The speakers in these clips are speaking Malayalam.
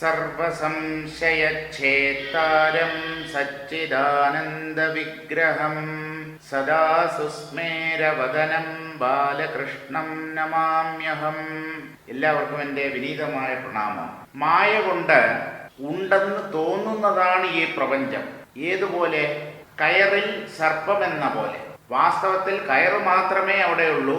സർവസംശയച്ഛേത്താരം സച്ചിദാനന്ദവിഗ്രഹം സദാ സുസ്മേരവദനം ബാലകൃഷ്ണം നമാമ്യഹം. എല്ലാവർക്കും എന്റെ വിനീതമായ പ്രണാമം. മായ കൊണ്ട് ഉണ്ടെന്ന് തോന്നുന്നതാണ് ഈ പ്രപഞ്ചം. ഏതുപോലെ? കയറിൽ സർപ്പമെന്ന പോലെ. വാസ്തവത്തിൽ കയറ് മാത്രമേ അവിടെയുള്ളൂ.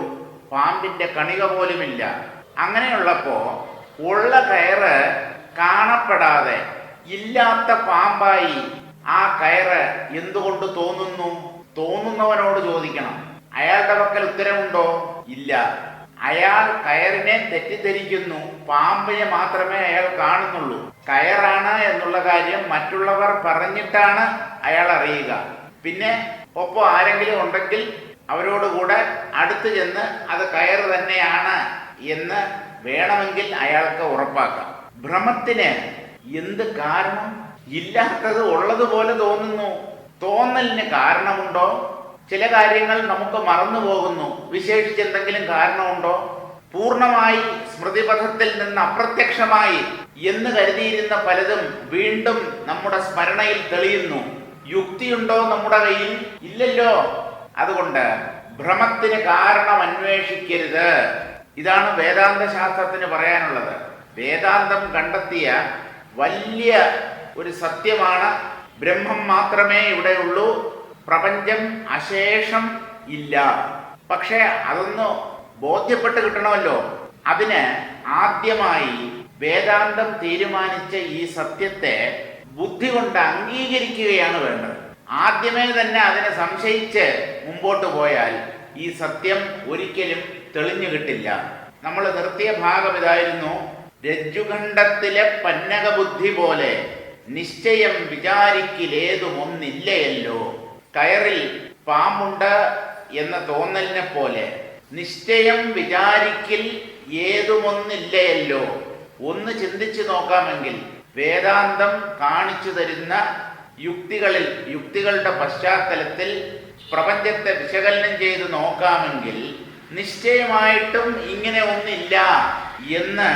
പാമ്പിന്റെ കണിക പോലുമില്ല. അങ്ങനെയുള്ളപ്പോ ഉള്ള കയറ് കാണപ്പെടാതെ ഇല്ലാത്ത പാമ്പായി ആ കയറ് എന്തുകൊണ്ട് തോന്നുന്നു? തോന്നുന്നവനോട് ചോദിക്കണം. അയാളുടെ പക്കൽ ഉത്തരമുണ്ടോ? ഇല്ല. അയാൾ കയറിനെ തെറ്റിദ്ധരിക്കുന്നു. പാമ്പിനെ മാത്രമേ അയാൾ കാണുന്നുള്ളൂ. കയറാണ് എന്നുള്ള കാര്യം മറ്റുള്ളവർ പറഞ്ഞിട്ടാണ് അയാൾ അറിയുക. പിന്നെ ഒപ്പം ആരെങ്കിലും ഉണ്ടെങ്കിൽ അവരോടുകൂടെ അടുത്ത് ചെന്ന് അത് കയറ് തന്നെയാണ് എന്ന് വേണമെങ്കിൽ അയാൾക്ക് ഉറപ്പാക്കാം. ഭ്രമത്തിന് എന്ത് കാരണം? ഇല്ലാത്തത് ഉള്ളതുപോലെ തോന്നുന്നു. തോന്നലിന് കാരണമുണ്ടോ? ചില കാര്യങ്ങൾ നമുക്ക് മറന്നു പോകുന്നു. വിശേഷിച്ച് എന്തെങ്കിലും കാരണമുണ്ടോ? പൂർണമായി സ്മൃതിപഥത്തിൽ നിന്ന് അപ്രത്യക്ഷമായി എന്ന് കരുതിയിരുന്ന പലതും വീണ്ടും നമ്മുടെ സ്മരണയിൽ തെളിയുന്നു. യുക്തിയുണ്ടോ നമ്മുടെ കയ്യിൽ? ഇല്ലല്ലോ. അതുകൊണ്ട് ഭ്രമത്തിന് കാരണം അന്വേഷിക്കരുത്. ഇതാണ് വേദാന്ത ശാസ്ത്രത്തിന് പറയാനുള്ളത്. വേദാന്തം കണ്ടെത്തിയ വലിയ ഒരു സത്യമാണ്. ബ്രഹ്മം മാത്രമേ ഇവിടെയുള്ളൂ പ്രപഞ്ചം അശേഷം ഇല്ല. പക്ഷേ അതൊന്ന് ബോധ്യപ്പെട്ട് കിട്ടണമല്ലോ. അതിന് ആദ്യമായി വേദാന്തം തീരുമാനിച്ച ഈ സത്യത്തെ ബുദ്ധി കൊണ്ട് അംഗീകരിക്കുകയാണ് വേണ്ടത്. ആദ്യമേ തന്നെ അതിനെ സംശയിച്ച് മുമ്പോട്ട് പോയാൽ ഈ സത്യം ഒരിക്കലും തെളിഞ്ഞു കിട്ടില്ല. നമ്മൾ നിർത്തിയ ഭാഗം ഇതായിരുന്നു. രജ്ജുഖണ്ഡത്തിലെ പന്നക ബുദ്ധി പോലെ നിശ്ചയം വിചാരിക്കിലേതും ഒന്നില്ലയല്ലോ കയറിൽ പാമ്പുണ്ട് എന്ന തോന്നലിനെ പോലെ നിശ്ചയം വിചാരിക്കിൽ ഏതുമൊന്നില്ലയല്ലോ? ഒന്ന് ചിന്തിച്ചു നോക്കാമെങ്കിൽ വേദാന്തം കാണിച്ചു തരുന്ന യുക്തികളിൽ യുക്തികളുടെ പശ്ചാത്തലത്തിൽ പ്രപഞ്ചത്തെ വിശകലനം ചെയ്ത് നോക്കാമെങ്കിൽ നിശ്ചയമായിട്ടും ഇങ്ങനെ ഒന്നില്ല എന്ന്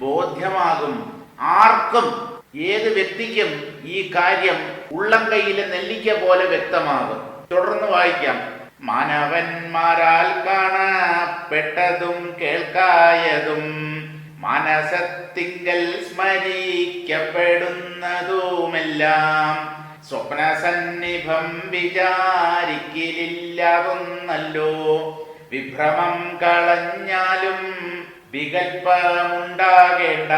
ബോധ്യമാകും. ആർക്കും ഏത് വ്യക്തിക്കും ഈ കാര്യം ഉള്ളം കയ്യിലെ നെല്ലിക്ക പോലെ വ്യക്തമാകും. തുടർന്ന് വായിക്കാം. മാനവന്മാരാൽ കാണപ്പെട്ടതും കേൾക്കായതും മനസത്തിങ്കൽ സ്മരിക്കപ്പെടുന്നതുമെല്ലാം സ്വപ്നസന്നിഭം വിചാരിക്കലില്ലാതൊന്നല്ലോ. വിഭ്രമം കളഞ്ഞാലും വികൽപ്പമുണ്ടാകേണ്ട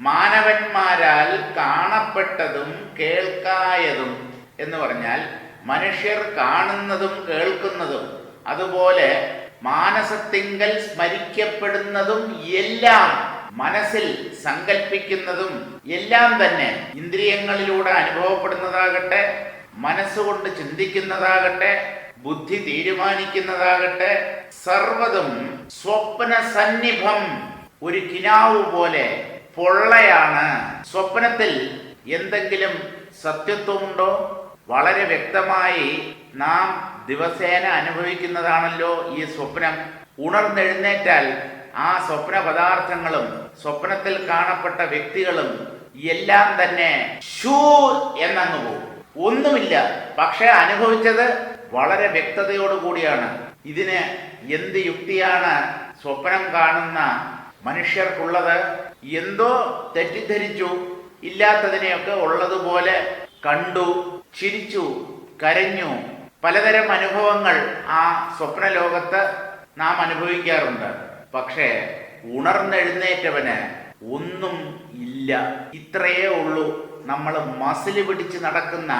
മാനവന്മാരാൽ കാണപ്പെട്ടതും കേൾക്കായതും എന്ന് പറഞ്ഞാൽ മനുഷ്യർ കാണുന്നതും കേൾക്കുന്നതും. അതുപോലെ മാനസത്തിങ്കൽ സ്മരിക്കപ്പെടുന്നതും എല്ലാം മനസ്സിൽ സങ്കല്പിക്കുന്നതും എല്ലാം തന്നെ ഇന്ദ്രിയങ്ങളിലൂടെ അനുഭവപ്പെടുന്നതാകട്ടെ മനസ്സുകൊണ്ട് ചിന്തിക്കുന്നതാകട്ടെ ബുദ്ധി തീരുമാനിക്കുന്നതാകട്ടെ സർവതും സ്വപ്ന സന്നിഭം ഒരു കിനാവ് പോലെ പൊള്ളയാണ്. സ്വപ്നത്തിൽ എന്തെങ്കിലും സത്യത്വമുണ്ടോ? വളരെ വ്യക്തമായി നാം ദിവസേന അനുഭവിക്കുന്നതാണല്ലോ ഈ സ്വപ്നം. ഉണർന്നെഴുന്നേറ്റാൽ ആ സ്വപ്ന പദാർത്ഥങ്ങളും സ്വപ്നത്തിൽ കാണപ്പെട്ട വ്യക്തികളും എല്ലാം തന്നെ ഷൂ എന്നങ്ങ് പോകും. ഒന്നുമില്ല. പക്ഷെ അനുഭവിച്ചത് വളരെ വ്യക്തതയോടുകൂടിയാണ്. ഇതിന് എന്ത് യുക്തിയാണ് സ്വപ്നം കാണുന്ന മനുഷ്യർക്കുള്ളത്? എന്തോ തെറ്റിദ്ധരിച്ചു ഇല്ലാത്തതിനെയൊക്കെ ഉള്ളതുപോലെ കണ്ടു ചിരിച്ചു കരഞ്ഞു. പലതരം അനുഭവങ്ങൾ ആ സ്വപ്ന ലോകത്ത് നാം അനുഭവിക്കാറുണ്ട്. പക്ഷേ ഉണർന്നെഴുന്നേറ്റവന് ഒന്നും ഇല്ല. ഇത്രയേ ഉള്ളൂ. നമ്മൾ മസിൽ പിടിച്ച് നടക്കുന്ന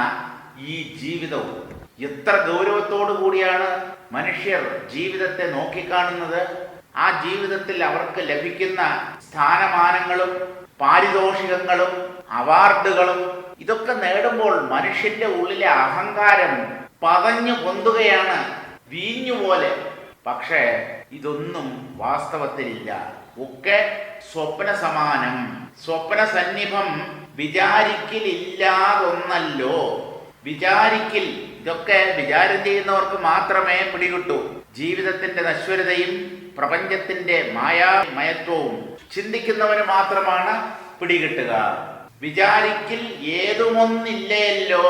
ഈ ജീവിതവും. എത്ര ഗൗരവത്തോടു കൂടിയാണ് മനുഷ്യർ ജീവിതത്തെ നോക്കിക്കാണുന്നത്? ആ ജീവിതത്തിൽ അവർക്ക് ലഭിക്കുന്ന സ്ഥാനമാനങ്ങളും പാരിതോഷികങ്ങളും അവാർഡുകളും ഇതൊക്കെ നേടുമ്പോൾ മനുഷ്യന്റെ ഉള്ളിലെ അഹങ്കാരം പതഞ്ഞു പൊന്തുകയാണ് വീഞ്ഞു പോലെ. പക്ഷേ ഇതൊന്നും വാസ്തവത്തിലില്ല. ഒക്കെ സ്വപ്ന സമാനം സ്വപ്ന സന്നിഭം വിചാരിക്കലില്ലാതൊന്നല്ലോ. വിചാരിക്കിൽ ഇതൊക്കെ വിചാരം ചെയ്യുന്നവർക്ക് മാത്രമേ പിടികിട്ടൂ. ജീവിതത്തിന്റെ നശ്വരതയും പ്രപഞ്ചത്തിന്റെ മായാമയത്വവും ചിന്തിക്കുന്നവന് മാത്രമാണ് പിടികിട്ടുക. വിചാരിക്കിൽ ഏതുമൊന്നില്ലയല്ലോ.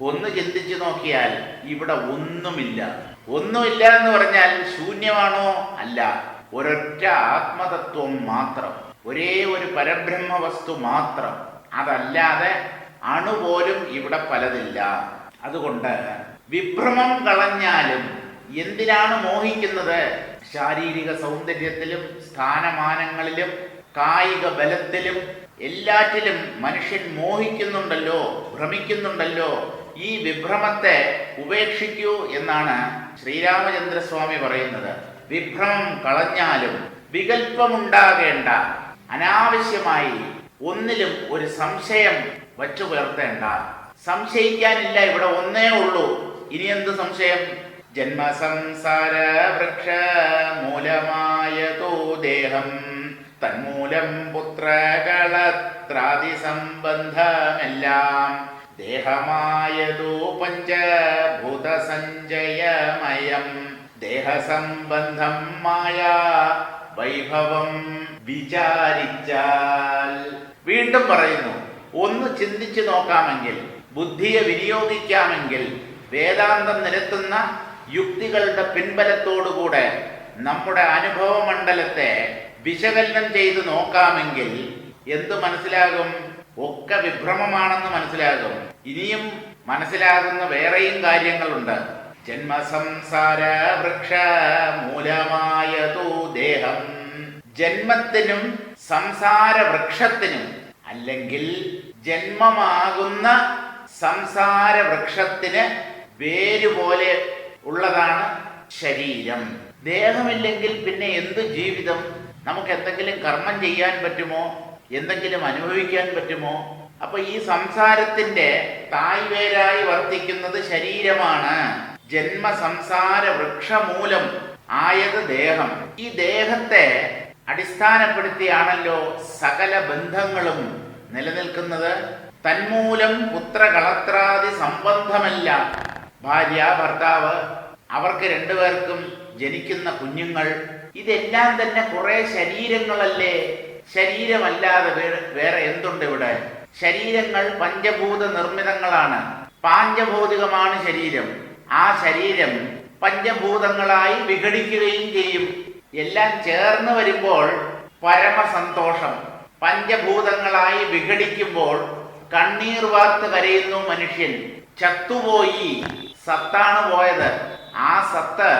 ഒന്ന് ചിന്തിച്ചു നോക്കിയാൽ ഇവിടെ ഒന്നുമില്ല. ഒന്നുമില്ല എന്ന് പറഞ്ഞാൽ ശൂന്യമാണോ? അല്ല. ഒരൊറ്റ ആത്മതത്വം മാത്രം. ഒരേ ഒരു പരബ്രഹ്മ വസ്തു മാത്രം. അതല്ലാതെ അണുപോലും ഇവിടെ പലതില്ല. അതുകൊണ്ട് വിഭ്രമം കളഞ്ഞാലും എന്തിനാണ് മോഹിക്കുന്നത്? ശാരീരിക സൗന്ദര്യത്തിലും സ്ഥാനമാനങ്ങളിലും കായിക ബലത്തിലും എല്ലാറ്റിലും മനുഷ്യൻ മോഹിക്കുന്നുണ്ടല്ലോ ഭ്രമിക്കുന്നുണ്ടല്ലോ. ഈ വിഭ്രമത്തെ ഉപേക്ഷിക്കൂ എന്നാണ് ശ്രീരാമചന്ദ്രസ്വാമി പറയുന്നത്. വിഭ്രമം കളഞ്ഞാലും വികല്പമുണ്ടാകേണ്ട അനാവശ്യമായി ഒന്നിലും ഒരു സംശയം വച്ചു പുലർത്തേണ്ട സംശയിക്കാനില്ല ഇവിടെ ഒന്നേ ഉള്ളൂ. ഇനി എന്ത് സംശയം? ജന്മസംസാര വൃക്ഷ മൂലമായതോ ദേഹം. തന്മൂലം പുത്രകളത്രാദി സംബന്ധമെല്ലാം ദേഹമായതോ പഞ്ചഭൂത സഞ്ചയമയം ദേഹസംബന്ധം മായ വൈഭവം വിചാരിച്ചാൽ. വീണ്ടും പറയുന്നു ഒന്ന് ചിന്തിച്ചു നോക്കാമെങ്കിൽ ബുദ്ധിയെ വിനിയോഗിക്കാമെങ്കിൽ വേദാന്തം നിരത്തുന്ന യുക്തികളുടെ പിൻബലത്തോടുകൂടെ നമ്മുടെ അനുഭവ മണ്ഡലത്തെ വിശകലനം ചെയ്ത് നോക്കാമെങ്കിൽ എന്ത് മനസ്സിലാകും? ഒക്കെ വിഭ്രമമാണെന്ന് മനസ്സിലാകും. ഇനിയും മനസ്സിലാകുന്ന വേറെയും കാര്യങ്ങളുണ്ട്. ജന്മസംസാര വൃക്ഷ മൂലമായതോ ദേഹം. ജന്മത്തിനും സംസാര വൃക്ഷത്തിനും അല്ലെങ്കിൽ ജന്മമാകുന്ന സംസാര വൃക്ഷത്തിന് വേരുപോലെ ഉള്ളതാണ് ശരീരം. ദേഹമില്ലെങ്കിൽ പിന്നെ എന്ത് ജീവിതം? നമുക്ക് എന്തെങ്കിലും കർമ്മം ചെയ്യാൻ പറ്റുമോ? എന്തെങ്കിലും അനുഭവിക്കാൻ പറ്റുമോ? അപ്പൊ ഈ സംസാരത്തിന്റെ തായ്വേരായി വർത്തിക്കുന്നത് ശരീരമാണ്. ജന്മ സംസാര വൃക്ഷമൂലം ആയത് ദേഹം. ഈ ദേഹത്തെ അടിസ്ഥാനപ്പെടുത്തിയാണല്ലോ സകല ബന്ധങ്ങളും നിലനിൽക്കുന്നത്. തന്മൂലം പുത്രകളത്രാദി സംബന്ധമല്ല. ഭാര്യ ഭർത്താവ് അവർക്ക് രണ്ടുപേർക്കും ജനിക്കുന്ന കുഞ്ഞുങ്ങൾ ഇതെല്ലാം തന്നെ കുറെ ശരീരങ്ങളല്ലേ? ശരീരമല്ലാതെ വേറെ എന്തുണ്ട് ഇവിടെ? ശരീരങ്ങൾ പഞ്ചഭൂത നിർമ്മിതങ്ങളാണ്. പാഞ്ചഭൗതികമാണ് ശരീരം. ആ ശരീരം പഞ്ചഭൂതങ്ങളായി വിഘടിക്കുകയും ചെയ്യും. എല്ലാം ചേർന്ന് വരുമ്പോൾ പരമസന്തോഷം. പഞ്ചഭൂതങ്ങളായി വിഘടിക്കുമ്പോൾ കണ്ണീർ വാർത്ത് കരയുന്നു മനുഷ്യൻ. ചത്തുപോയി സത്താണ് പോയത്. ആ സത്ത്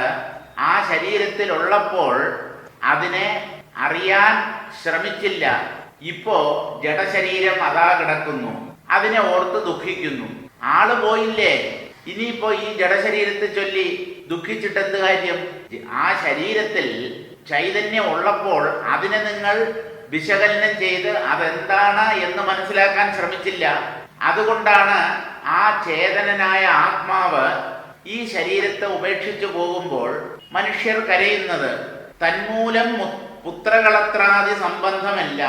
ആ ശരീരത്തിൽ ഉള്ളപ്പോൾ അതിനെ അറിയാൻ ശ്രമിച്ചില്ല. ഇപ്പോ ജഡശരീരം അതാ കിടക്കുന്നു. അതിനെ ഓർത്ത് ദുഃഖിക്കുന്നു. ആൾ പോയില്ലേ? ഇനിയിപ്പോ ഈ ജഡശരീരത്തെ ചൊല്ലി ദുഃഖിച്ചിട്ടെന്ത് കാര്യം? ആ ശരീരത്തിൽ ചൈതന്യം ഉള്ളപ്പോൾ അതിനെ നിങ്ങൾ വിശകലനം ചെയ്ത് അതെന്താണ് എന്ന് മനസ്സിലാക്കാൻ ശ്രമിച്ചില്ല. അതുകൊണ്ടാണ് ആ ചേതനനായ ആത്മാവ് ഈ ശരീരത്തെ ഉപേക്ഷിച്ചു പോകുമ്പോൾ മനുഷ്യർ കരയുന്നത്. തന്മൂലം പുത്രകളത്രാദി സംബന്ധമല്ല.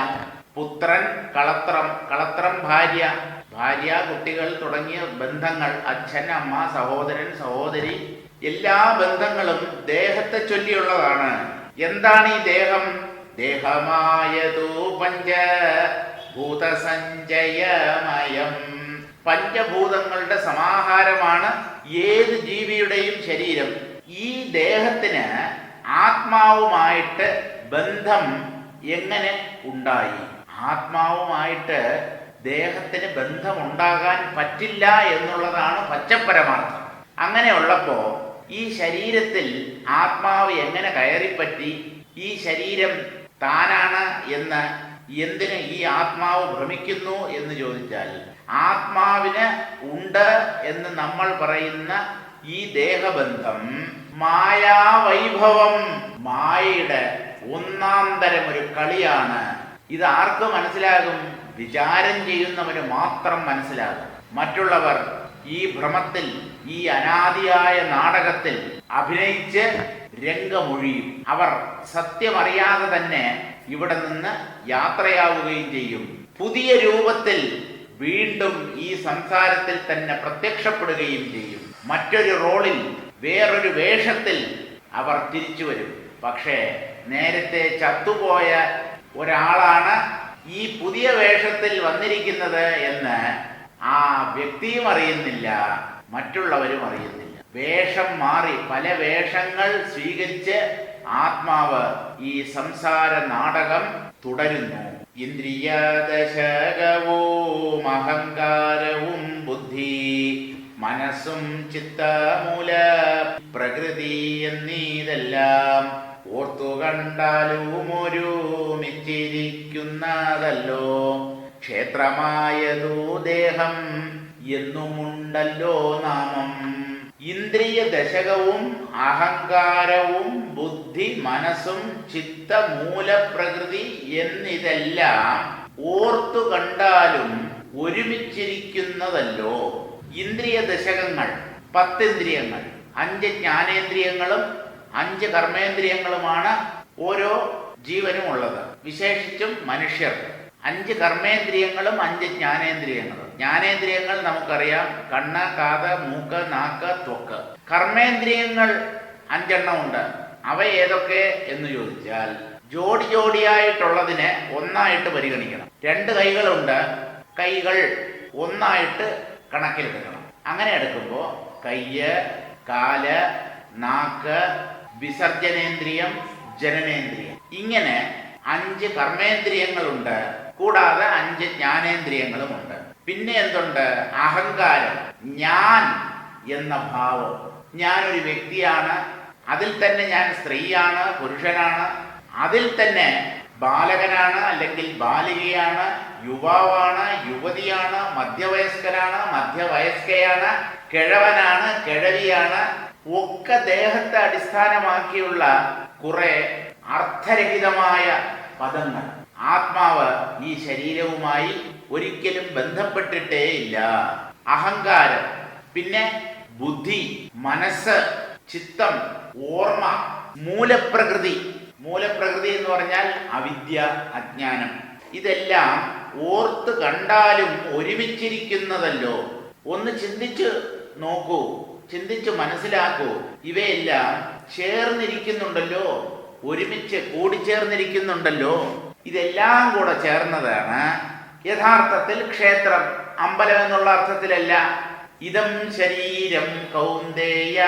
പുത്രൻ കളത്രം കളത്രം ഭാര്യ ഭാര്യ കുട്ടികൾ തുടങ്ങിയ ബന്ധങ്ങൾ അച്ഛൻ അമ്മ സഹോദരൻ സഹോദരി എല്ലാ ബന്ധങ്ങളും ദേഹത്തെ ചൊല്ലിയുള്ളതാണ്. എന്താണ് ഈ ദേഹം? ദേഹമായതു പഞ്ച പഞ്ചഭൂതങ്ങളുടെ സമാഹാരമാണ് ഏത് ജീവിയുടെയും ശരീരം. ഈ ദേഹത്തിന് ആത്മാവുമായിട്ട് ബന്ധം എങ്ങനെ ഉണ്ടായി? ആത്മാവുമായിട്ട് ദേഹത്തിന് ബന്ധമുണ്ടാകാൻ പറ്റില്ല എന്നുള്ളതാണ് പച്ചപ്പരമാർത്ഥം. അങ്ങനെ ഉള്ളപ്പോ ഈ ശരീരത്തിൽ ആത്മാവ് എങ്ങനെ കയറിപ്പറ്റി? ഈ ശരീരം താനാണ് എന്ന് എന്തിന് ഈ ആത്മാവ് ഭ്രമിക്കുന്നു എന്ന് ചോദിച്ചാൽ ആത്മാവിന് ഉണ്ട് എന്ന് നമ്മൾ പറയുന്ന ഈ ദേഹബന്ധം മായാവൈഭവം മായയുടെ ഒന്നാം തരം ഒരു കളിയാണ്. ഇത് ആർക്ക് മനസ്സിലാകും വിചാരം ചെയ്യുന്നവന് മാത്രം മനസ്സിലാകും. മറ്റുള്ളവർ ഈ ഭ്രമത്തിൽ ഈ അനാദിയായ നാടകത്തിൽ അഭിനയിച്ച് രംഗമൊഴിയും. അവർ സത്യമറിയാതെ തന്നെ ഇവിടെ നിന്ന് യാത്രയാവുകയും ചെയ്യും. പുതിയ രൂപത്തിൽ വീണ്ടും ഈ സംസാരത്തിൽ തന്നെ പ്രത്യക്ഷപ്പെടുകയും ചെയ്യും. മറ്റൊരു റോളിൽ വേറൊരു വേഷത്തിൽ അവർ തിരിച്ചു വരും. പക്ഷേ നേരത്തെ ചത്തുപോയ ഒരാളാണ് ഈ പുതിയ വേഷത്തിൽ വന്നിരിക്കുന്നത് എന്ന് ആ വ്യക്തിയും അറിയുന്നില്ല. മറ്റുള്ളവരും അറിയുന്നില്ല. വേഷം മാറി പല വേഷങ്ങൾ സ്വീകരിച്ച് ആത്മാവ് ഈ സംസാര നാടകം തുടരുന്നു. ഇന്ദ്രിയ ദശകവും അഹങ്കാരവും ബുദ്ധി മനസ്സും ചിത്തമൂല പ്രകൃതി എന്നീതെല്ലാം ഓർത്തു കണ്ടാലും ഒരുമിച്ചിരിക്കുന്നതല്ലോ ക്ഷേത്രമായതു ദേഹം എന്നുമുണ്ടല്ലോ നാമം. ഇന്ദ്രിയ ദശകവും അഹങ്കാരവും ബുദ്ധി മനസ്സും ചിത്ത മൂലപ്രകൃതി എന്നിതെല്ലാം ഓർത്തു കണ്ടാലും ഒരുമിച്ചിരിക്കുന്നതല്ലോ. ഇന്ദ്രിയ ദശകങ്ങൾ പത്തിന്ദ്രിയങ്ങൾ അഞ്ച് ജ്ഞാനേന്ദ്രിയങ്ങളും അഞ്ച് കർമ്മേന്ദ്രിയങ്ങളുമാണ് ഓരോ ജീവനും ഉള്ളത് വിശേഷിച്ചും മനുഷ്യർ. അഞ്ച് കർമ്മേന്ദ്രിയങ്ങളും അഞ്ച് ജ്ഞാനേന്ദ്രിയങ്ങളും. ജ്ഞാനേന്ദ്രിയങ്ങൾ നമുക്കറിയാം. കണ്ണ് കാത് മൂക്ക് നാക്ക് ത്വക്ക്. കർമ്മേന്ദ്രിയങ്ങൾ അഞ്ചെണ്ണം ഉണ്ട്. അവ ഏതൊക്കെ എന്ന് ചോദിച്ചാൽ ജോഡി ജോഡിയായിട്ടുള്ളതിനെ ഒന്നായിട്ട് പരിഗണിക്കണം. രണ്ട് കൈകളുണ്ട്. കൈകൾ ഒന്നായിട്ട് കണക്കിലെടുക്കണം. അങ്ങനെ എടുക്കുമ്പോൾ കയ്യ് കാൽ നാക്ക് വിസർജനേന്ദ്രിയം ജനനേന്ദ്രിയം. ഇങ്ങനെ അഞ്ച് കർമ്മേന്ദ്രിയങ്ങളുണ്ട്. കൂടാതെ അഞ്ച് ജ്ഞാനേന്ദ്രിയങ്ങളുമുണ്ട്. പിന്നെ എന്തുണ്ട്? അഹങ്കാരം. ഞാൻ എന്ന ഭാവം. ഞാനൊരു വ്യക്തിയാണ്. അതിൽ തന്നെ ഞാൻ സ്ത്രീയാണ് പുരുഷനാണ്. അതിൽ തന്നെ ബാലകനാണ് അല്ലെങ്കിൽ ബാലികയാണ് യുവാവാണ് യുവതിയാണ് മധ്യവയസ്കനാണ് മധ്യവയസ്കയാണ് കിഴവനാണ് കിഴവിയാണ്. ഒക്കെ ദേഹത്തെ അടിസ്ഥാനമാക്കിയുള്ള കുറെ അർത്ഥരഹിതമായ പദങ്ങൾ. ആത്മാവ് ഈ ശരീരവുമായി ഒരിക്കലും ബന്ധപ്പെട്ടിട്ടേ ഇല്ല. അഹങ്കാരം പിന്നെ ബുദ്ധി മനസ്സ് ചിത്തം ഓർമ്മ മൂലപ്രകൃതി. മൂലപ്രകൃതി എന്ന് പറഞ്ഞാൽ അവിദ്യ അജ്ഞാനം. ഇതെല്ലാം ഓർത്ത് കണ്ടാലും ഒരുമിച്ചിരിക്കുന്നതല്ലോ. ഒന്ന് ചിന്തിച്ച് നോക്കൂ ചിന്തിച്ച് മനസ്സിലാക്കൂ. ഇവയെല്ലാം ചേർന്നിരിക്കുന്നുണ്ടല്ലോ. ഒരുമിച്ച് കൂടിച്ചേർന്നിരിക്കുന്നുണ്ടല്ലോ. ഇതെല്ലാം കൂടെ ചേർന്നതാണ് യഥാർത്ഥത്തിൽ ക്ഷേത്രം അമ്പലം എന്നുള്ള അർത്ഥത്തിലല്ല. ഇതം ശരീരം കൗന്ദേയ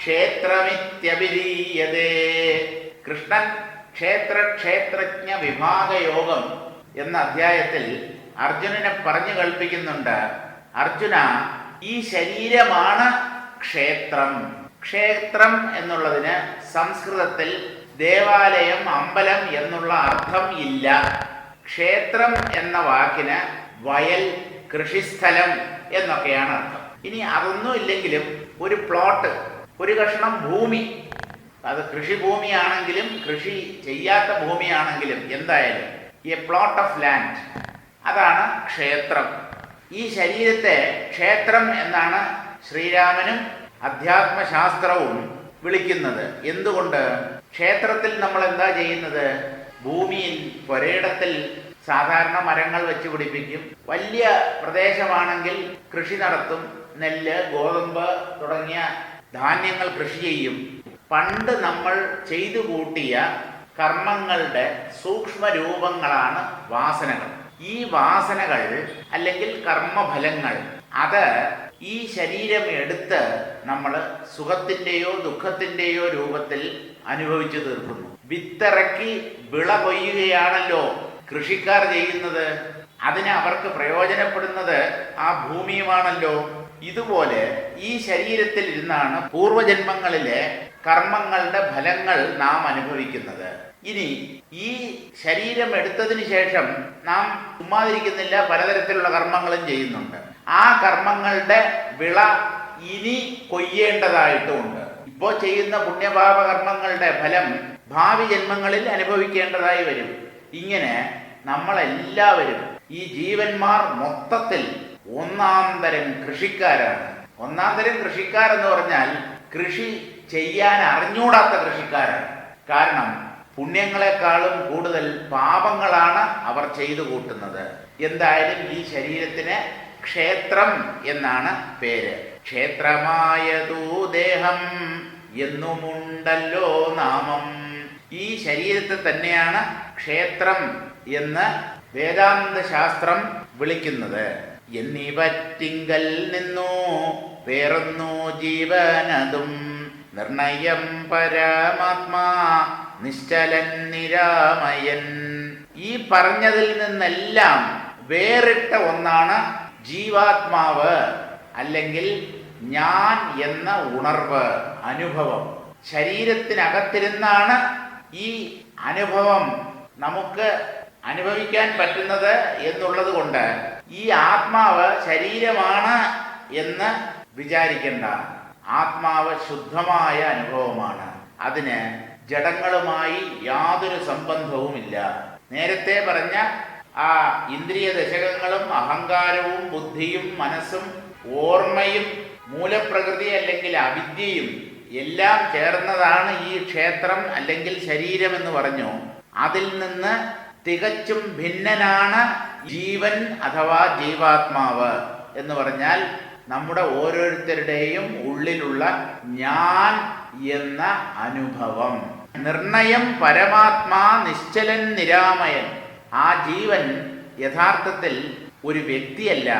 ക്ഷേത്രമിത്യഭിധീയതേ. കൃഷ്ണൻ ക്ഷേത്ര ക്ഷേത്രജ്ഞ വിഭാഗയോഗം എന്ന അധ്യായത്തിൽ അർജുനനെ പറഞ്ഞു കൽപ്പിക്കുന്നുണ്ട് അർജുന ഈ ശരീരമാണ് ക്ഷേത്രം. ക്ഷേത്രം എന്നുള്ളതിന് സംസ്കൃതത്തിൽ ദേവാലയം അമ്പലം എന്നുള്ള അർത്ഥം ഇല്ല. ക്ഷേത്രം എന്ന വാക്കിന് വയൽ കൃഷിസ്ഥലം എന്നൊക്കെയാണ് അർത്ഥം. ഇനി അതൊന്നും ഇല്ലെങ്കിലും ഒരു പ്ലോട്ട് ഒരു കഷ്ണം ഭൂമി അത് കൃഷിഭൂമിയാണെങ്കിലും കൃഷി ചെയ്യാത്ത ഭൂമിയാണെങ്കിലും എന്തായാലും എ പ്ലോട്ട് ഓഫ് ലാൻഡ് അതാണ് ക്ഷേത്രം. ഈ ശരീരത്തെ ക്ഷേത്രം എന്നാണ് ശ്രീരാമനും അധ്യാത്മശാസ്ത്രവും വിളിക്കുന്നത്. എന്തുകൊണ്ട്? ക്ഷേത്രത്തിൽ നമ്മൾ എന്താ ചെയ്യുന്നത്? ഭൂമിയിൽ ഒരേടത്തിൽ സാധാരണ മരങ്ങൾ വെച്ച് പിടിപ്പിക്കും. വലിയ പ്രദേശമാണെങ്കിൽ കൃഷി നടത്തും. നെല്ല് ഗോതമ്പ് തുടങ്ങിയ ധാന്യങ്ങൾ കൃഷി ചെയ്യും. പണ്ട് നമ്മൾ ചെയ്തു കൂട്ടിയ കർമ്മങ്ങളുടെ സൂക്ഷ്മ രൂപങ്ങളാണ് വാസനകൾ. ഈ വാസനകൾ അല്ലെങ്കിൽ കർമ്മഫലങ്ങൾ അത് ഈ ശരീരം എടുത്ത് നമ്മൾ സുഖത്തിന്റെയോ ദുഃഖത്തിന്റെയോ രൂപത്തിൽ അനുഭവിച്ചു തീർക്കുന്നു. വിത്തിറക്കി വിള കൊയ്യുകയാണല്ലോ കൃഷിക്കാർ ചെയ്യുന്നത്. അതിന് അവർക്ക് പ്രയോജനപ്പെടുന്നത് ആ ഭൂമിയുമാണല്ലോ. ഇതുപോലെ ഈ ശരീരത്തിൽ ഇരുന്നാണ് പൂർവജന്മങ്ങളിലെ കർമ്മങ്ങളുടെ ഫലങ്ങൾ നാം അനുഭവിക്കുന്നത്. ഇനി ഈ ശരീരം എടുത്തതിന് ശേഷം നാം ചുമ്മാതിരിക്കുന്നില്ല പലതരത്തിലുള്ള കർമ്മങ്ങളും ചെയ്യുന്നുണ്ട്. ആ കർമ്മങ്ങളുടെ വിള ഇനി കൊയ്യേണ്ടതായിട്ടുമുണ്ട്. ഇപ്പോൾ ചെയ്യുന്ന പുണ്യപാപ കർമ്മങ്ങളുടെ ഫലം ഭാവി ജന്മങ്ങളിൽ അനുഭവിക്കേണ്ടതായി വരും. ഇങ്ങനെ നമ്മളെല്ലാവരും ഈ ജീവന്മാർ മൊത്തത്തിൽ ഒന്നാന്തരം തരം കൃഷിക്കാരാണ്. ഒന്നാന്തരം തരം കൃഷിക്കാരെന്ന് പറഞ്ഞാൽ കൃഷി ചെയ്യാൻ അറിഞ്ഞൂടാത്ത കൃഷിക്കാരാണ്. കാരണം പുണ്യങ്ങളെക്കാളും കൂടുതൽ പാപങ്ങളാണ് അവർ ചെയ്തു കൂട്ടുന്നത്. എന്തായാലും ഈ ശരീരത്തിന് ക്ഷേത്രം എന്നാണ് പേര്. ക്ഷേത്രമായതൂ ദേഹം എന്നുമുണ്ടല്ലോ നാമം. ഈ ശരീരത്തെ തന്നെയാണ് ക്ഷേത്രം എന്ന് വേദാന്ത ശാസ്ത്രം വിളിക്കുന്നത് എന്നിവറ്റിങ്കൽ നിന്നു വേറൊന്നു ജീവനതും നിർണയം പരമാത്മാ നിശ്ചലൻ നിരാമയൻ. ഈ പറഞ്ഞതിൽ നിന്നെല്ലാം വേറിട്ട ഒന്നാണ് ജീവാത്മാവ് അല്ലെങ്കിൽ ഞാൻ എന്ന ഉണർവ് അനുഭവം. ശരീരത്തിനകത്തിരുന്നാണ് ഈ അനുഭവം നമുക്ക് അനുഭവിക്കാൻ പറ്റുന്നത് എന്നുള്ളത് കൊണ്ട് ഈ ആത്മാവ് ശരീരമാണ് എന്ന് വിചാരിക്കേണ്ട. ആത്മാവ് ശുദ്ധമായ അനുഭവമാണ്. അതിന് ജഡങ്ങളുമായി യാതൊരു സംബന്ധവുമില്ല. നേരത്തെ പറഞ്ഞ ആ ഇന്ദ്രിയ ദശകങ്ങളും അഹങ്കാരവും ബുദ്ധിയും മനസ്സും ഓർമ്മയും മൂലപ്രകൃതി അല്ലെങ്കിൽ അവിദ്യയും എല്ലാം ചേർന്നതാണ് ഈ ക്ഷേത്രം അല്ലെങ്കിൽ ശരീരം എന്ന് പറഞ്ഞു. അതിൽ നിന്ന് തികച്ചും ഭിന്നനാണ് ജീവൻ അഥവാ ജീവാത്മാവ് എന്ന് പറഞ്ഞാൽ നമ്മുടെ ഓരോരുത്തരുടെയും ഉള്ളിലുള്ള ഞാൻ എന്ന അനുഭവം. നിർണയം പരമാത്മാ നിശ്ചലൻ നിരാമയൻ. ആ ജീവൻ യഥാർത്ഥത്തിൽ ഒരു വ്യക്തിയല്ല.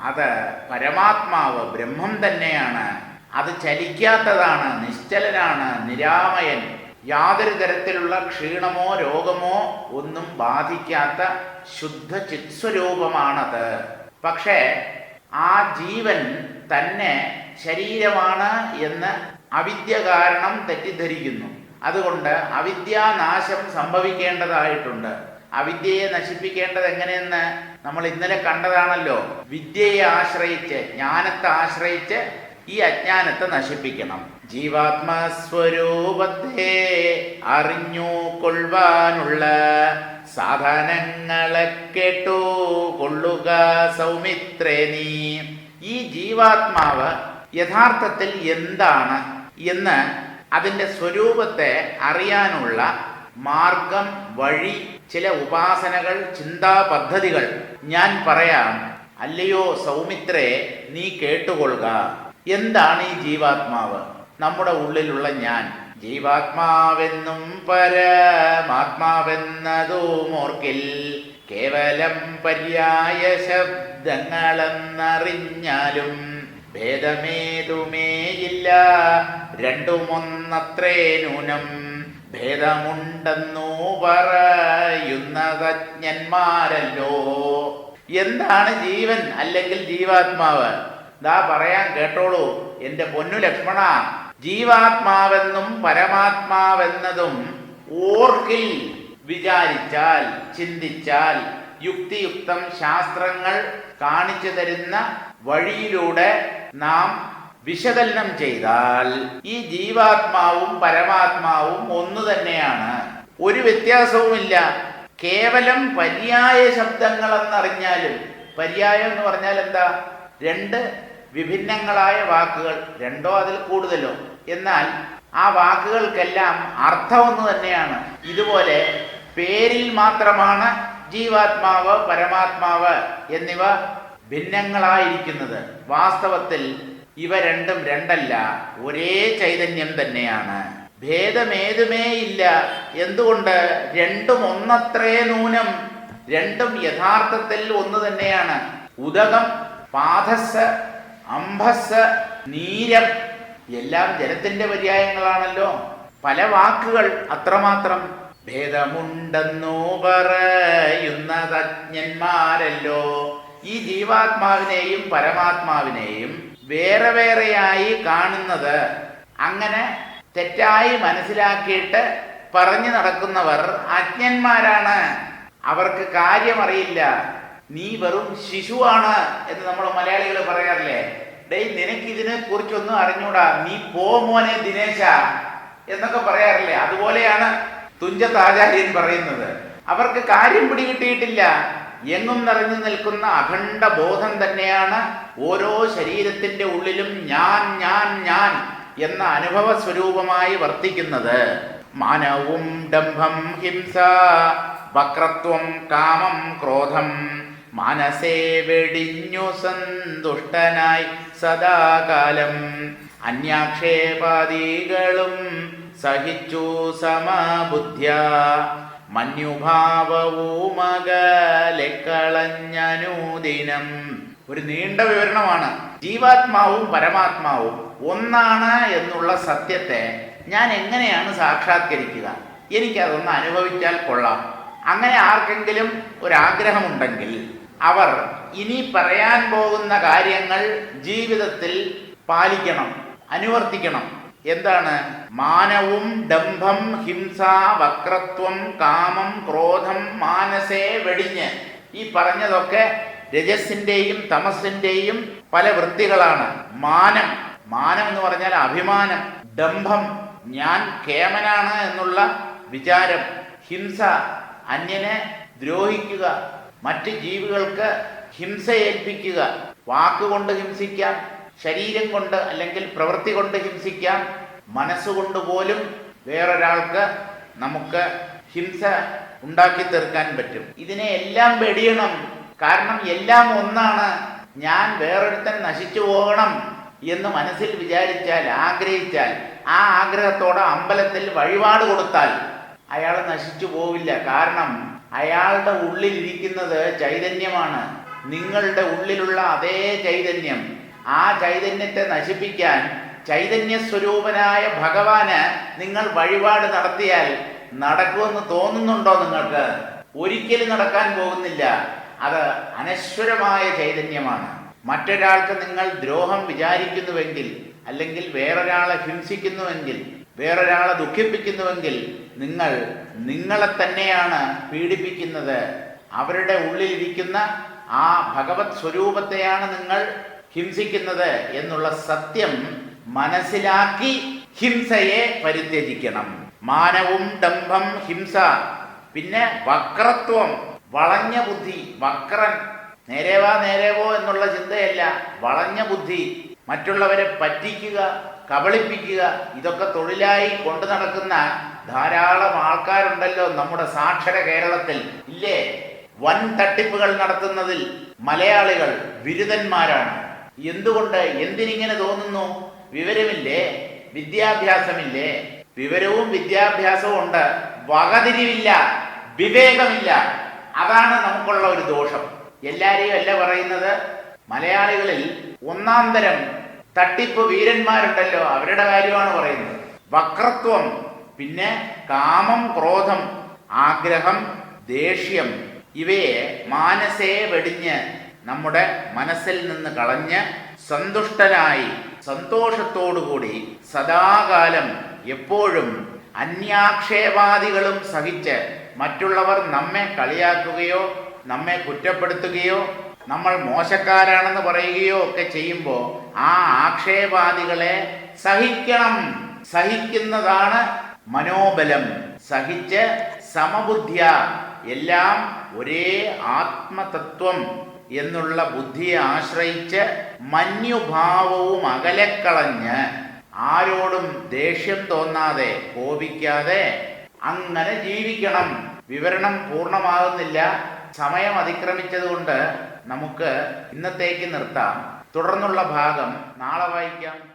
അത് പരമാത്മാവ് ബ്രഹ്മം തന്നെയാണ്. അത് ചലിക്കാത്തതാണ് നിശ്ചലനാണ് നിരാമയൻ. യാതൊരു തരത്തിലുള്ള ക്ഷീണമോ രോഗമോ ഒന്നും ബാധിക്കാത്ത ശുദ്ധ ചിത്സ്വരൂപമാണത്. പക്ഷേ ആ ജീവൻ തന്നെ ശരീരമാണ് എന്ന് അവിദ്യ കാരണം തെറ്റിദ്ധരിക്കുന്നു. അതുകൊണ്ട് അവിദ്യാനാശം സംഭവിക്കേണ്ടതായിട്ടുണ്ട്. അവിദ്യയെ നശിപ്പിക്കേണ്ടത് എങ്ങനെയെന്ന് നമ്മൾ ഇന്നലെ കണ്ടതാണല്ലോ. വിദ്യയെ ആശ്രയിച്ച് ജ്ഞാനത്തെ ആശ്രയിച്ച് ഈ അജ്ഞാനത്തെ നശിപ്പിക്കണം. ജീവാത്മസ്വരൂപത്തെ അറിഞ്ഞു കൊള്ളുവാനുള്ള സാധനങ്ങളെ കേട്ടു കൊള്ളുക സൗമിത്രേ നീ. ഈ ജീവാത്മാവ് യഥാർത്ഥത്തിൽ എന്താണ് എന്ന് അതിന്റെ സ്വരൂപത്തെ അറിയാനുള്ള മാർഗം വഴി ചില ഉപാസനകൾ ചിന്താ പദ്ധതികൾ ഞാൻ പറയാം. അല്ലയോ സൗമിത്രേ നീ കേട്ടുകൊള്ളുക. എന്താണ് ഈ ജീവാത്മാവ്? നമ്മുടെ ഉള്ളിലുള്ള ഞാൻ. ജീവാത്മാവെന്നും പരമാത്മാവെന്നതും ഓർക്കിൽ കേവലം പര്യായ ശബ്ദങ്ങളെന്നറിഞ്ഞാലും ഭേദമേതുമേയില്ല. രണ്ടുമൊന്നത്രേ നൂനം ഭേദമുണ്ടെന്നു പറയുന്നതജ്ഞന്മാരല്ലോ. എന്താണ് ജീവൻ അല്ലെങ്കിൽ ജീവാത്മാവ്? ദാ പറയാൻ കേട്ടോളൂ. എന്റെ പൊന്നു ലക്ഷ്മണ ജീവാത്മാവെന്നും പരമാത്മാവെന്നതും ഓർക്കിൽ വിചാരിച്ചാൽ ചിന്തിച്ചാൽ യുക്തിയുക്തം ശാസ്ത്രങ്ങൾ കാണിച്ചു തരുന്ന വഴിയിലൂടെ നാം വിശകലനം ചെയ്താൽ ഈ ജീവാത്മാവും പരമാത്മാവും ഒന്നു തന്നെയാണ്. ഒരു വ്യത്യാസവുമില്ല. കേവലം പര്യായ ശബ്ദങ്ങൾ എന്നറിഞ്ഞാലും പര്യായം എന്ന് പറഞ്ഞാൽ എന്താ? രണ്ട് വിഭിന്നങ്ങളായ വാക്കുകൾ രണ്ടോ അതിൽ കൂടുതലോ. എന്നാൽ ആ വാക്കുകൾക്കെല്ലാം അർത്ഥമെന്ന് തന്നെയാണ്. ഇതുപോലെ പേരിൽ മാത്രമാണ് ജീവാത്മാവ് പരമാത്മാവ് എന്നിവ ഭിന്നങ്ങളായിരിക്കുന്നത്. വാസ്തവത്തിൽ ഇവ രണ്ടും രണ്ടല്ല ഒരേ ചൈതന്യം തന്നെയാണ്. ഭേദമേതുമേ ഇല്ല എന്തുകൊണ്ട് രണ്ടും ഒന്നത്രേ നൂനം രണ്ടും യഥാർത്ഥത്തിൽ ഒന്ന് തന്നെയാണ്. ഉദകം പാദസ് അംഭസ് നീരം എല്ലാം ജലത്തിന്റെ പര്യായങ്ങളാണല്ലോ. പല വാക്കുകൾ അത്രമാത്രം ഭേദമുണ്ടെന്നു പറയുന്നതജ്ഞന്മാരല്ലോ. ഈ ജീവാത്മാവിനെയും പരമാത്മാവിനെയും വേറെ വേറെയായി കാണുന്നത് അങ്ങനെ തെറ്റായി മനസ്സിലാക്കിയിട്ട് പറഞ്ഞു നടക്കുന്നവർ അജ്ഞന്മാരാണ്. അവർക്ക് കാര്യമറിയില്ല. നീ വെറും ശിശുവാണ് എന്ന് നമ്മൾ മലയാളികൾ പറയാറില്ലേ? ഡേയ് നിനക്ക് ഇതിനെ കുറിച്ചൊന്നും അറിഞ്ഞൂടാ. നീ പോ മോനെ ദിനേശ എന്നൊക്കെ പറയാറില്ലേ? അതുപോലെയാണ് തുഞ്ചത്താചാര്യൻ പറയുന്നത്. അവർക്ക് കാര്യം പിടികിട്ടിയിട്ടില്ല. എങ്ങും നിറഞ്ഞു നിൽക്കുന്ന അഖണ്ഡ ബോധം തന്നെയാണ് ഓരോ ശരീരത്തിന്റെ ഉള്ളിലും ഞാൻ ഞാൻ ഞാൻ എന്ന അനുഭവ സ്വരൂപമായി വർത്തിക്കുന്നത്. മാനവും ഡംഭം ഹിംസ വക്രത്വം കാമം ക്രോധം. മാനസേ വെടിഞ്ഞു സന്തുഷ്ടനായി സദാകാലം. അന്യാക്ഷേപാദികളും സഹിച്ചു സമബുദ്ധ്യ. മഞ്ഞുഭാവവുമകലക്കളഞ്ഞനുദിനം ഒരു നീണ്ട വിവരണമാണ്. ജീവാത്മാവും പരമാത്മാവും ഒന്നാണ് എന്നുള്ള സത്യത്തെ ഞാൻ എങ്ങനെയാണ് സാക്ഷാത്കരിക്കുക? എനിക്കതൊന്ന് അനുഭവിച്ചാൽ കൊള്ളാം. അങ്ങനെ ആർക്കെങ്കിലും ഒരാഗ്രഹമുണ്ടെങ്കിൽ അവർ ഇനി പറയാൻ പോകുന്ന കാര്യങ്ങൾ ജീവിതത്തിൽ പാലിക്കണം അനുവർത്തിക്കണം. എന്താണ്? മാനവും ഡംഭം ഹിംസ വക്രത്വം കാമം ക്രോധം മാനസേ വെടിഞ്ഞ്. ഈ പറഞ്ഞതൊക്കെ രജസിന്റെയും തമസിന്റെയും പല വൃത്തികളാണ്. മാനം. മാനം എന്ന് പറഞ്ഞാൽ അഭിമാനം ഡംഭം ഞാൻ കേമനാണ് എന്നുള്ള വിചാരം. ഹിംസ അന്യനെ ദ്രോഹിക്കുക മറ്റ് ജീവികൾക്ക് ഹിംസ ഏൽപ്പിക്കുക. വാക്കുകൊണ്ട് ഹിംസിക്കാം ശരീരം കൊണ്ട് അല്ലെങ്കിൽ പ്രവൃത്തി കൊണ്ട് ഹിംസിക്കാം. മനസ്സുകൊണ്ട് പോലും വേറൊരാൾക്ക് നമുക്ക് ഹിംസ ഉണ്ടാക്കി തീർക്കാൻ പറ്റും. ഇതിനെ എല്ലാം വെടിയണം. കാരണം എല്ലാം ഒന്നാണ്. ഞാൻ വേറൊരുത്തൻ നശിച്ചു പോകണം എന്ന് മനസ്സിൽ വിചാരിച്ചാൽ ആഗ്രഹിച്ചാൽ ആ ആഗ്രഹത്തോടെ അമ്പലത്തിൽ വഴിപാട് കൊടുത്താൽ അയാൾ നശിച്ചു പോവില്ല. കാരണം അയാളുടെ ഉള്ളിലിരിക്കുന്നത് ചൈതന്യമാണ്. നിങ്ങളുടെ ഉള്ളിലുള്ള അതേ ചൈതന്യം. ആ ചൈതന്യത്തെ നശിപ്പിക്കാൻ ചൈതന്യ സ്വരൂപനായ ഭഗവാന് നിങ്ങൾ വഴിപാട് നടത്തിയാൽ നടക്കുമെന്ന് തോന്നുന്നുണ്ടോ നിങ്ങൾക്ക്? ഒരിക്കലും നടക്കാൻ പോകുന്നില്ല. അത് അനശ്വരമായ ചൈതന്യമാണ്. മറ്റൊരാൾക്ക് നിങ്ങൾ ദ്രോഹം വിചാരിക്കുന്നുവെങ്കിൽ അല്ലെങ്കിൽ വേറൊരാളെ ഹിംസിക്കുന്നുവെങ്കിൽ വേറൊരാളെ ദുഃഖിപ്പിക്കുന്നുവെങ്കിൽ നിങ്ങൾ നിങ്ങളെ തന്നെയാണ് പീഡിപ്പിക്കുന്നത്. അവരുടെ ഉള്ളിലിരിക്കുന്ന ആ ഭഗവത് സ്വരൂപത്തെയാണ് നിങ്ങൾ ഹിംസിക്കുന്നത് എന്നുള്ള സത്യം മനസ്സിലാക്കി ഹിംസയെ പരിത്യജിക്കണം. മാനവും ഡംഭം ഹിംസ. പിന്നെ വക്രത്വം വളഞ്ഞ ബുദ്ധി വക്രൻ. നേരേവാ നേരേവോ എന്നുള്ള ചിന്തയല്ല വളഞ്ഞ ബുദ്ധി. മറ്റുള്ളവരെ പറ്റിക്കുക കബളിപ്പിക്കുക. ഇതൊക്കെ തൊഴിലായി കൊണ്ടു നടക്കുന്ന ധാരാളം ആൾക്കാരുണ്ടല്ലോ നമ്മുടെ സാക്ഷര കേരളത്തിൽ. ഇല്ലേ? വൻ തട്ടിപ്പുകൾ നടത്തുന്നതിൽ മലയാളികൾ ബിരുദന്മാരാണ്. എന്തുകൊണ്ട്? എന്തിനിങ്ങനെ തോന്നുന്നു? വിവരമില്ലേ? വിദ്യാഭ്യാസമില്ലേ? വിവരവും വിദ്യാഭ്യാസവും ഉണ്ട്. വകതിരിവില്ല വിവേകമില്ല. അതാണ് നമുക്കുള്ള ഒരു ദോഷം. എല്ലാരെയും അല്ല പറയുന്നത്? മലയാളികളിൽ ഒന്നാം തരം തട്ടിപ്പ് വീരന്മാരുണ്ടല്ലോ അവരുടെ കാര്യമാണ് പറയുന്നത്. വക്രത്വം പിന്നെ കാമം ക്രോധം ആഗ്രഹം ദേഷ്യം ഇവയെ മാനസേ വെടിഞ്ഞ് നമ്മുടെ മനസ്സിൽ നിന്ന് കളഞ്ഞ് സന്തുഷ്ടനായി സന്തോഷത്തോടുകൂടി സദാകാലം എപ്പോഴും അന്യാക്ഷേപാദികളും സഹിച്ച് മറ്റുള്ളവർ നമ്മെ കളിയാക്കുകയോ നമ്മെ കുറ്റപ്പെടുത്തുകയോ നമ്മൾ മോശക്കാരാണെന്ന് പറയുകയോ ഒക്കെ ചെയ്യുമ്പോൾ ആ ആക്ഷേപാദികളെ സഹിക്കണം. സഹിക്കുന്നതാണ് മനോബലം. സഹിച്ച് സമബുദ്ധിയ. എല്ലാം ഒരേ ആത്മതത്വം എന്നുള്ള ബുദ്ധിയെ ആശ്രയിച്ച് മന്യുഭാവവും അകലക്കളഞ്ഞ് ആരോടും ദേഷ്യം തോന്നാതെ കോപിക്കാതെ അങ്ങനെ ജീവിക്കണം. വിവരണം പൂർണമാകുന്നില്ല. സമയം അതിക്രമിച്ചതുകൊണ്ട് നമുക്ക് ഇന്നത്തേക്ക് നിർത്താം. തുടർന്നുള്ള ഭാഗം നാളെ വായിക്കാം.